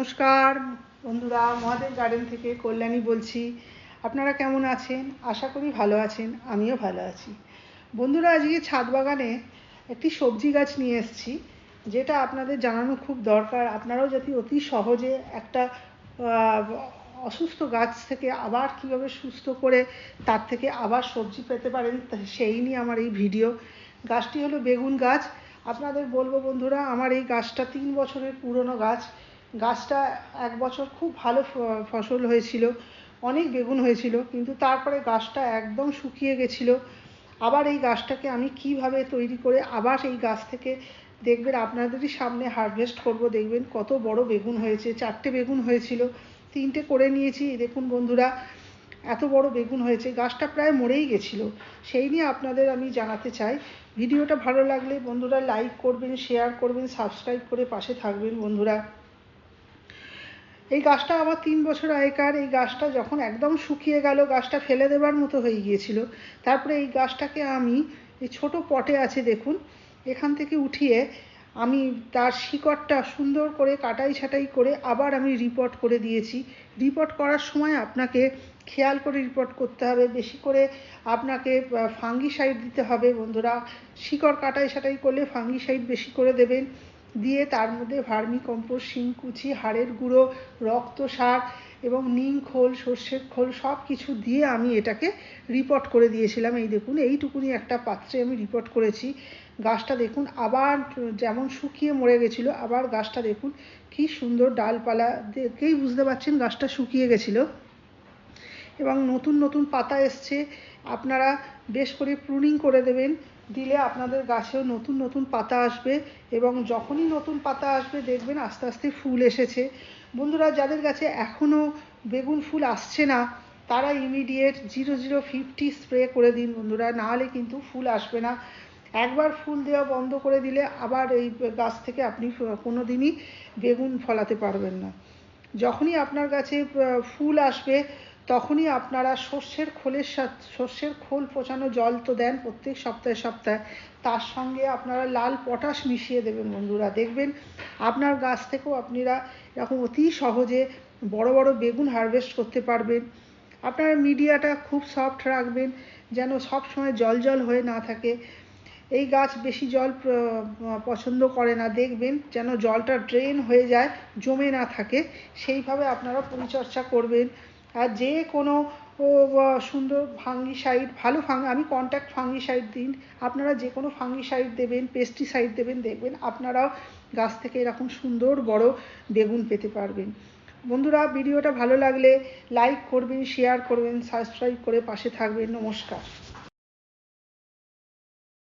নমস্কার, বন্ধুরা মহাদেব গার্ডেন থেকে কল্যাণী বলছি। আপনারা কেমন আছেন? আশা করি ভালো আছেন, আমিও ভালো আছি। বন্ধুরা, আজকে ছাদ বাগানে একটি সবজি গাছ নিয়ে এসেছি, যেটা আপনাদের জানানো খুব দরকার। আপনারাও যাতে অতি সহজে একটা অসুস্থ গাছ থেকে আবার কীভাবে সুস্থ করে তার থেকে আবার সবজি পেতে পারেন সেই নিয়ে আমার এই ভিডিও। গাছটি হলো বেগুন গাছ। আপনাদের বলব বন্ধুরা, আমার এই গাছটা তিন বছরের পুরনো গাছ। গাছটা এক বছর খুব ভালো ফসল হয়েছিল, অনেক বেগুন হয়েছিল, কিন্তু তারপরে গাছটা একদম শুকিয়ে গেছিল। আবার এই গাছটাকে আমি কীভাবে তৈরি করে আবার এই গাছ থেকে দেখবেন আপনাদেরই সামনে হারভেস্ট করব, দেখবেন কত বড় বেগুন হয়েছে, চারটে বেগুন হয়েছিল, তিনটে করে নিয়েছি। দেখুন বন্ধুরা, এত বড় বেগুন হয়েছে, গাছটা প্রায় মরেই গেছিল। সেই নিয়ে আপনাদের আমি জানাতে চাই, ভিডিওটা ভালো লাগলে বন্ধুরা লাইক করবেন শেয়ার করবেন সাবস্ক্রাইব করে পাশে থাকবেন বন্ধুরা। এই গাছটা আমার তিন বছর আগেকার, এই গাছটা যখন একদম শুকিয়ে গেল, গাছটা ফেলে দেবার মতো হয়ে গিয়েছিল। তারপরে এই গাছটাকে আমি এই ছোট পটে আছে দেখুন, এখান থেকে উঠিয়ে আমি তার শিকড়টা সুন্দর করে কাটাই ছাটাই করে আবার আমি রিপোর্ট করে দিয়েছি। রিপোর্ট করার সময় আপনাকে খেয়াল করে রিপোর্ট করতে হবে, বেশি করে আপনাকে ফাঙ্গিসাইড দিতে হবে বন্ধুরা। শিকড় কাটাই ছাটাই করলে ফাঙ্গিসাইড বেশি করে দেবেন। দিয়ে তার মধ্যে ভার্মি কম্পোস্ট শিংকুচি, হাড়ের গুঁড়ো রক্ত সার এবং নিম খোল, সর্ষের খোল সব কিছু দিয়ে আমি এটাকে রিপোর্ট করে দিয়েছিলাম। এই দেখুন, এইটুকুনি একটা পাত্রে আমি রিপোর্ট করেছি। গাছটা দেখুন, আবার যেমন শুকিয়ে মরে গেছিল, আবার গাছটা দেখুন, কি সুন্দর ডালপালা। দেখেই বুঝতে পারছেন গাছটা শুকিয়ে গেছিল। এবং নতুন নতুন পাতা এসছে। আপনারা বেশ করে প্রুনিং করে দেবেন, দিলে আপনাদের গাছেও নতুন নতুন পাতা আসবে এবং যখনই নতুন পাতা আসবে দেখবেন আস্তে আস্তে ফুল এসেছে। বন্ধুরা, যাদের কাছে এখনও বেগুন ফুল আসছে না, তারা immediate zero zero fifty spray করে দিন বন্ধুরা, নাহলে কিন্তু ফুল আসবে না। একবার ফুল দেওয়া বন্ধ করে দিলে আবার এই গাছ থেকে আপনি কোনো দিনই বেগুন ফলাতে পারবেন না। যখনই আপনার গাছে ফুল আসবে তখনই আপনারা সর্ষের খোলের সাথে, সর্ষের খোল পচানো জল তো দেন প্রত্যেক সপ্তাহে সপ্তাহে। তার সঙ্গে আপনারা লাল পটাশ মিশিয়ে দেবেন বন্ধুরা। দেখবেন আপনার গাছ থেকেও আপনারা এরকম অতি সহজে বড় বড় বেগুন হারভেস্ট করতে পারবেন। আপনারা মিডিয়াটা খুব সফট রাখবেন, যেন সব সময় জল জল হয়ে না থাকে। এই গাছ বেশি জল পছন্দ করে না। দেখবেন যেন জলটা ড্রেন হয়ে যায়, জমে না থাকে। সেইভাবে আপনারা পরিচর্যা করবেন। যে কোনো সুন্দর ফাঙ্গিসাইড ভালো ফাঙ্গি আমি কন্ট্যাক্ট ফাঙ্গিসাইড দিন। আপনারা যে কোনো ফাঙ্গিসাইড দেবেন পেস্টিসাইড দেবেন, দেখবেন আপনারাও গাছ থেকে এরকম সুন্দর বড় বেগুন পেতে পারবেন। বন্ধুরা, ভিডিওটা ভালো লাগলে লাইক করবেন শেয়ার করবেন সাবস্ক্রাইব করে পাশে থাকবেন। নমস্কার।